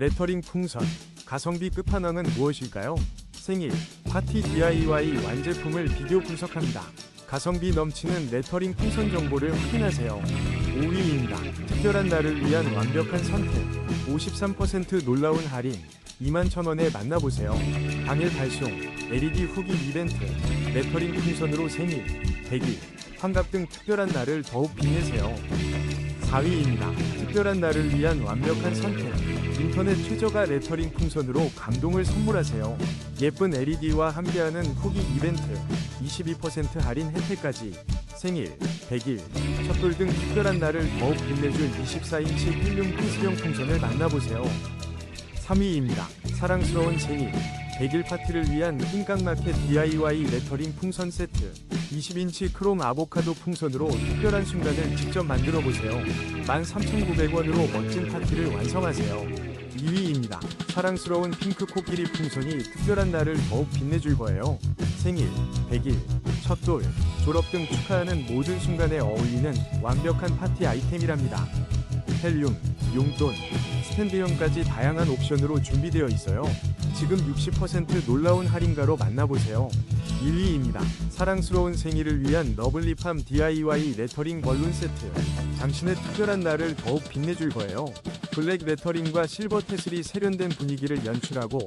레터링 풍선, 가성비 끝판왕은 무엇일까요? 생일, 파티 DIY 완제품을 비교 분석합니다. 가성비 넘치는 레터링 풍선 정보를 확인하세요. 5위입니다. 특별한 날을 위한 완벽한 선택. 53% 놀라운 할인. 21,000원에 만나보세요. 당일 발송, LED 후기 이벤트, 레터링 풍선으로 생일, 100일, 환갑 등 특별한 날을 더욱 빛내세요. 4위입니다. 특별한 날을 위한 완벽한 선택. 인터넷 최저가 레터링 풍선으로 감동을 선물하세요. 예쁜 LED와 함께하는 후기 이벤트, 22% 할인 혜택까지, 생일, 100일, 첫돌 등 특별한 날을 더욱 빛내줄 24인치 필름 펜스형 풍선을 만나보세요. 3위입니다. 사랑스러운 생일, 100일 파티를 위한 흰깡마켓 DIY 레터링 풍선 세트. 20인치 크롬 아보카도 풍선으로 특별한 순간을 직접 만들어 보세요. 13,900원으로 멋진 파티를 완성하세요. 2위입니다. 사랑스러운 핑크 코끼리 풍선이 특별한 날을 더욱 빛내줄 거예요. 생일, 100일, 첫 돌, 졸업 등 축하하는 모든 순간에 어울리는 완벽한 파티 아이템이랍니다. 헬륨, 용돈, 스탠드형까지 다양한 옵션으로 준비되어 있어요. 지금 60% 놀라운 할인가로 만나보세요. 1위입니다. 사랑스러운 생일을 위한 러블리팜 DIY 레터링 벌룬 세트. 당신의 특별한 날을 더욱 빛내줄 거예요. 블랙 레터링과 실버 테슬이 세련된 분위기를 연출하고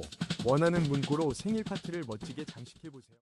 원하는 문구로 생일 파티를 멋지게 장식해보세요.